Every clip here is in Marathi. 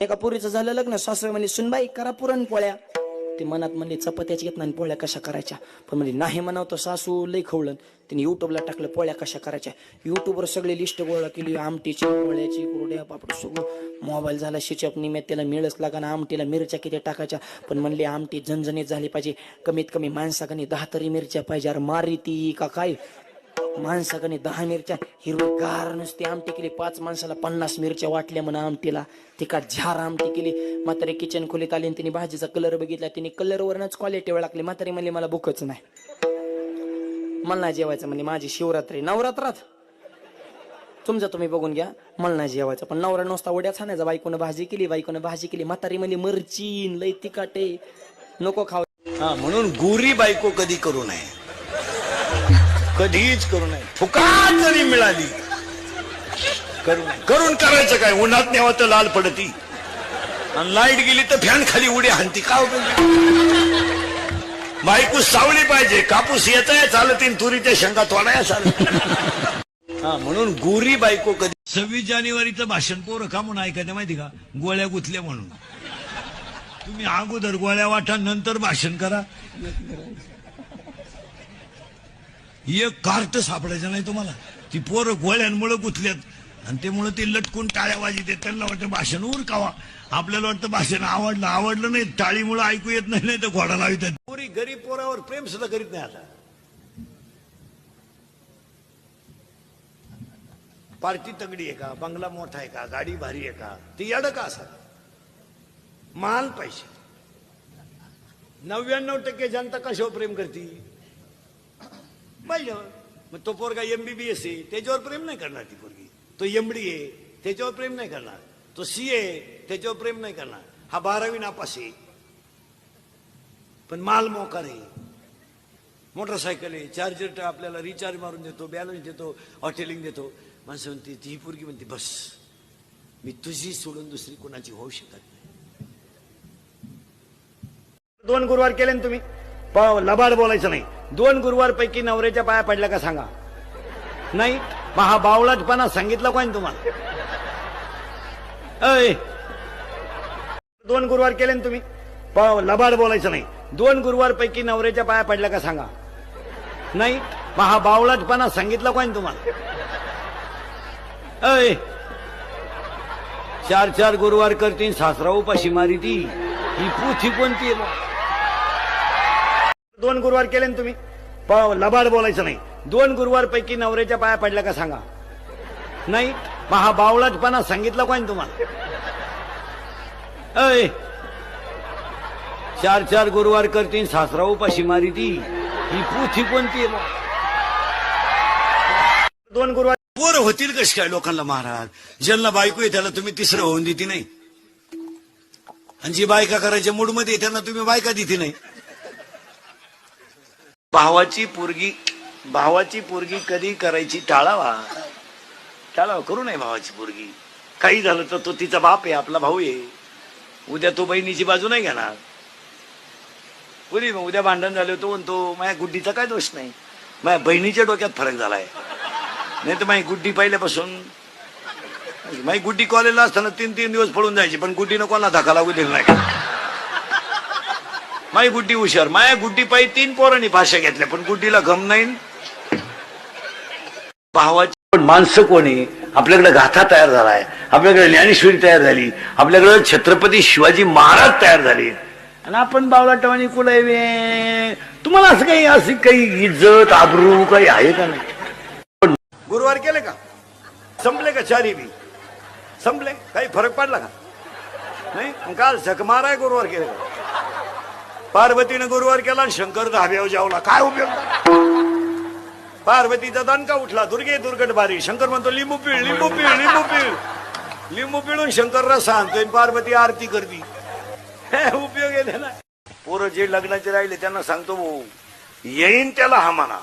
एका पुरीचं झालं लग्न सासरे म्हणले सुनबाई करा पुरणपोळ्या ते मनात म्हणले चपात्याची घेत नाही पोळ्या कशा करायच्या? पण म्हणजे नाही म्हणावं सासू लई खवळण. तिने युट्यूबला टाकलं पोळ्या कशा करायच्या? युट्यूबवर सगळे लिस्ट गोळा केली आमटीची पोळ्याची कुरड्या पापड सगळं. मोबाईल झाला शिचप निम्यात त्याला मिळच लागा ना आमटीला मिरच्या किती टाकायच्या? पण म्हणले आमटी झणझणीत झाली पाहिजे. कमीत कमी माणसाकनी दहा तरी मिरच्या पाहिजे. अरे मारी ती का काय? माणसाकडे दहा मिरच्या हिरवी गार नुसती आमटी केली पाच माणसाला पन्नास मिरच्या वाटल्या म्हणा आमटीला. तिखट झार आमटी केली. म्हातारे किचन खोलीत आली आणि तिने भाजीचा कलर बघितला. तिने कलरवरनच क्वालिटी लागली. म्हातारी म्हणली मला भूकच नाही. मला जेवायचं म्हणजे माझी शिवरात्री नवरात्रात. तुमचं तुम्ही बघून घ्या. मला नाही जेवायचं. पण नवरा नुसता उड्याच आणायचा बायकोनं भाजी केली बायकोनं भाजी केली. म्हातारी म्हणजे मरचीन लय तिकाटे नको खाऊ. हा म्हणून गोरी बायको कधी करू नये. कधीच करू नये. फुकाट जरी मिळाली करू नये. करून करायचं काय? उन्हात न्यावं तर लाल पडती. आणि लाइट गेली तर फॅन खाली उडी हाणती का उपयोग बायको सावली पाहिजे. कापूस येताय चालतीन तुरीच्या शेंगा तोडाया चालत हा म्हणून गोरी बायको कधी सव्वीस जानेवारीचं भाषण पोरं का म्हणून ऐकायचं माहिती का? गोळ्या गुथल्या म्हणून. तुम्ही अगोदर गोळ्या वाटा नंतर भाषण करा. एक कार्ट सापडायचं नाही तुम्हाला. ती पोरं गोळ्यांमुळे गुथल्यात आणि त्यामुळे ते लटकून टाळ्या वाजित त्यांना वाटतं भाषण उरकावा. आपल्याला वाटतं भाषण आवडलं आवडलं नाही. टाळीमुळे ऐकू येत नाही नाही तर घोडा लावित पोरी गरीब पोरावर प्रेम सुद्धा करीत नाही आता. पार्टी तगडी आहे का? बंगला मोठा आहे का? गाडी भारी आहे का? ती येडं का असा? माल पैसे. नव्याण्णव टक्के जनता कशावर प्रेम करती? पाहिजे मग तो पोरगा एमबीबीएस आहे त्याच्यावर प्रेम नाही करणार ती पोरगी तो एमडी आहे त्याच्यावर प्रेम नाही करणार तो सी ए त्याच्यावर प्रेम नाही करणार हा बारावी नापास आहे पण माल मोकार आहे मोटरसायकल आहे चार्जर आपल्याला रिचार्ज मारून देतो बॅलन्स देतो हॉटेलिंग देतो माणसं म्हणते ती पोरगी म्हणते बस मी तुझी सोडून दुसरी कोणाची होऊ शकत नाही दोन गुरुवार केले ना तुम्ही लबाड बोलायचं नाही दोन गुरुवार पैकी नवऱ्याच्या पाया पडल्या का सांगा? नाही मग हा बावळटपणा सांगितलं कोण तुम्हाला? अय दोन गुरुवार केले ना तुम्ही? लबाड बोलायचं नाही. दोन गुरुवारपैकी नवऱ्याच्या पाया पडल्या का सांगा? नाही मग हा बावळटपणा सांगितलं कोण तुम्हाला? अय चार चार गुरुवार करतीन सासरा उपाशी मारी ती ही पुथी कोणती आहे दोन गुरुवार केले ना तुम्ही? लबाड बोलायचं नाही. दोन गुरुवार पैकी नवऱ्याच्या पाया पडल्या का सांगा? नाही? मग हा बावळटपणा सांगितला कोण तुम्हाला? अय चार चार गुरुवार करतील सासरा उपाशी मारी ती. ही पुथी कोणती आहे दोन गुरुवार पोरं होतील कशी काय लोकांना महाराज? ज्यांना बायको आहे त्याला तुम्ही तिसरं होऊन देते नाही. आणि जी बायका करायच्या मूडमध्ये त्यांना तुम्ही बायका देते नाही. भावाची पोरगी भावाची पोरगी कधी करायची टाळावा? टाळावा करू नये भावाची पोरगी. काही झालं तर तो तिचा बाप आहे आपला भाऊ आहे. उद्या तो बहिणीची बाजू नाही घेणार. पुरी मग उद्या भांडण झाले तो म्हणतो माझ्या गुड्डीचा काय दोष नाही. माझ्या बहिणीच्या डोक्यात फरक झालाय. नाही तर माझी गुड्डी पहिल्यापासून. माझी गुड्डी कॉलेजला असताना तीन तीन दिवस पळून जायची पण गुड्डीनं कोणाला धक्का लागू दिला नाही. माझी गुड्डी हुशार. माया गुड्डी पायी तीन पोरांनी भाषा घेतल्या पण गुड्डीला घम नाही. भावाची पण माणसं कोणी आपल्याकडे गाथा तयार झालाय आपल्याकडे ज्ञानेश्वरी तयार झाली आपल्याकडे छत्रपती शिवाजी महाराज तयार झाले. आणि आपण बावला टवानी कुलावे तुम्हाला असं काही अशी काही इज्जत आबरू काही आहे का नाही? गुरुवार केले का? संपले का चारी बी? संपले? काही फरक पडला का? नाही? काल झकमाराय गुरुवार केले का? पार्वतीनं गुरुवार केला आणि शंकर धाब्यावर जावला. काय उपयोग? पार्वतीचा दणका उठला. दुर्गे दुर्गट बारी. शंकर म्हणतो लिंबू पिळ लिंबू पिळ लिंबू पिळ. लिंबू पिळून शंकरला सांगतोय पार्वती आरती करती. उपयोग आहे ना पोरं जे लग्नाचे राहिले त्यांना सांगतो भाऊ येईन त्याला हा म्हणा.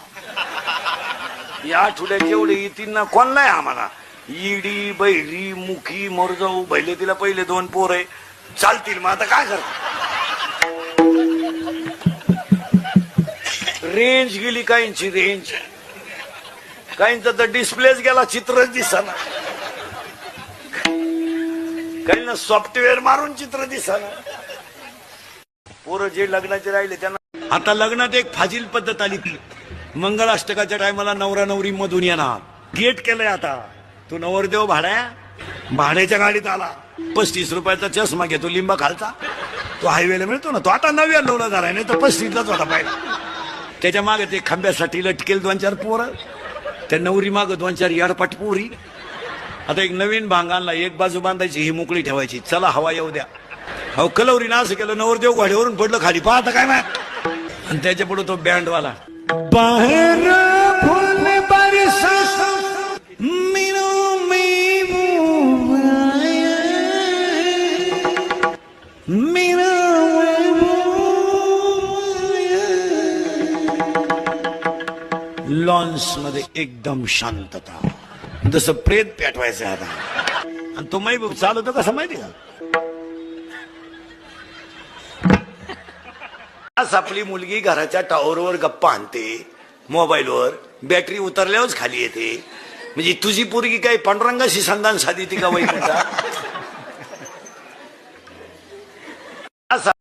या आठवड्यात जेवढे येतील ना कोणला आहे इडी बैरी मुखी मोरजाऊ भैले तिला पहिले दोन पोर आहे. चालतील मग आता काय करतो रेंज गेली काहींची रेंज काहींचा तर डिस्प्लेच गेला चित्रच दिसाना. काही ना सॉफ्टवेअर मारून चित्र दिसाना. पोरं जे लग्नाचे राहिले त्यांना आता लग्नात एक फाजील पद्धत आली. मंगळाष्टकाच्या टायमाला नवरा नवरी मधून येणार. गेट केलंय आता. तू नवरदेव भाड्या? भाड्याच्या गाडीत आला. पस्तीस रुपयाचा चष्मा घेतो लिंबा खालचा. तो हायवेला मिळतो ना तो आता नव्या लोला झालाय नाही तर पस्तीसलाच होता पाहिजे त्याच्यामागे ते खांब्यासाठी लटकेल दोन चार पोरं. त्या नवरी मागं दोन चार याडपाट पोरी. आता एक नवीन भांग आणला एक बाजू बांधायची ही मोकळी ठेवायची. चला हवा येऊ द्या. हो कलवरी ना असं केलं नवरदेव घोड्यावरून पडलं खाली. पाहता काय माहीत? आणि त्याच्या पुढे तो बँडवाला बाहेर लॉन्समध्ये एकदम शांतता. जसं प्रेत पेटवायचं आता. आणि तो माही चालवतो कसं माहिती का? आज आपली मुलगी घराच्या टॉवरवर गप्पा आणते मोबाईलवर बॅटरी उतरल्यावरच खाली येते. म्हणजे तुझी पोरगी काही पांडुरंगाशी संधान साधी ती का वैकुंठा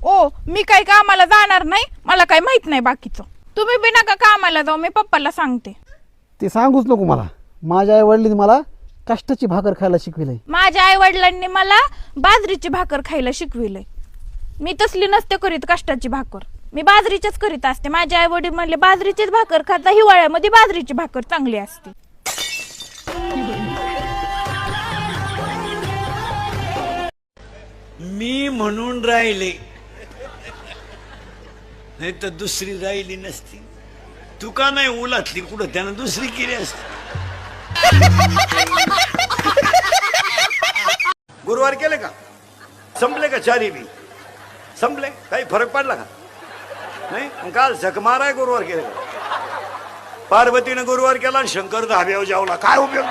ओ हो, मी काही कामाला जाणार नाही मला काही माहीत नाही बाकीचं. तुम्ही बी नका कामाला जाऊ मी पप्पाला सांगते. ते सांगूच नको मला. माझ्या आई वडिलांनी मला कष्टाची भाकर खायला शिकविलंय. माझ्या आई वडिलांनी मला बाजरीची भाकर खायला शिकविलंय. मी तसली नसते करीत कष्टाची भाकर. मी बाजरीचीच करीत असते. माझे आई वडील म्हणले बाजरीचीच भाकर खाता हिवाळ्यामध्ये बाजरीची भाकर चांगली असते. मी म्हणून राहिले नाही तर दुसरी राहिली नसती. तू का नाही उलातली कुठं त्यानं दुसरी केली असती. गुरुवार केले का? संपले का चारी बी? संपले? काही फरक पडला का? नाही? काल झक माराय गुरुवार केले का? पार्वतीनं गुरुवार केला आणि शंकर धाब्यावर जेवला. काय उपयोग?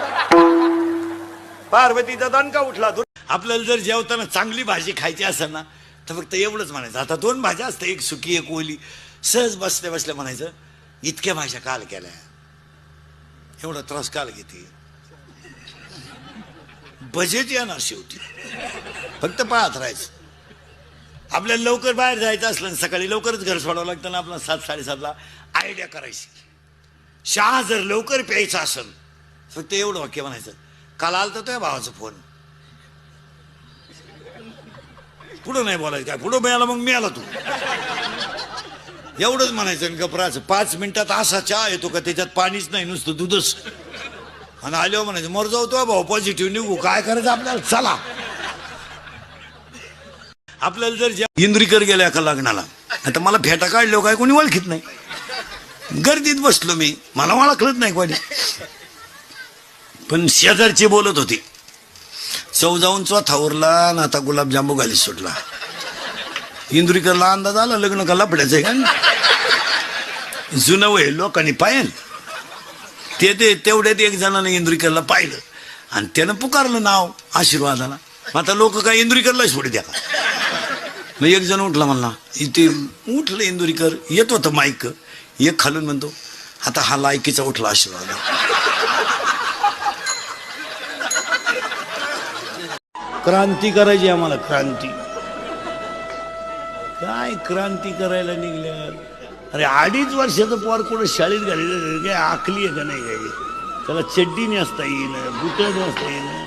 पार्वतीचा दणका उठला. आपल्याला जर जेवताना चांगली भाजी खायची असेल ना तर फक्त एवढंच म्हणायचं. आता दोन भाज्या असतात एक सुकी एक ओली. सहज बसल्या बसल्या म्हणायचं इतक्या भाज्या काल केल्या. एवढा त्रास काल घेते. बजेट येणार शेवटी. फक्त पाहत राहायचं. आपल्याला लवकर बाहेर जायचं असलं सकाळी लवकरच घर सोडावं लागतं ना आपल्याला सात साडेसातला आयडिया करायची. शहा जर लवकर प्यायचा असेल फक्त एवढं वाक्य म्हणायचं. काल आलता तुझ्या भावाचा फोन पुढं नाही बोलायचं? काय पुढं मिळाला मग मिळाला तू? एवढंच म्हणायचं आणि गपराचं पाच मिनिटात असा चहा येतो का त्याच्यात पाणीच नाही नुसतं दूधच. आणि आल्यावर म्हणायचं मर जाऊ तो भाऊ पॉझिटिव्ह निघू. काय करायचं आपल्याला? चला. आपल्याला जर ज्या इंद्रीकर गेल्या एका लग्नाला? आता मला फेटा काढल्यावर हो काय? कोणी ओळखीत नाही. गर्दीत बसलो मी. मला ओळखलंच नाही कोणी. पण शेजारची बोलत होती. चौ जाऊन चौथावरला ना आता गुलाबजांबू घाली सुटला. इंदुरीकरला अंदाज आला लग्न का लपड्याचं आहे का जुनं वय लोकांनी पाहिल. ते ते तेवढ्यात एक जणाने इंदुरीकरला पाहिलं. आणि त्यानं पुकारलं नाव आशीर्वादाला. मग आता लोक काय इंदुरीकरला सोडी द्या का? मग एक जण उठला म्हणला इथे उठलं इंदुरीकर येत होतं माईक. एक खालून म्हणतो आता हा लायकीचा उठला आशीर्वाद. क्रांती करायची आम्हाला क्रांती. काय क्रांती करायला निघल्या अरे अडीच वर्षाचं पोर कुठं शाळेत घालेलं काय आखली आहे का नाही काही? त्याला चड्डी नेसता येईन बुट नसता येईन.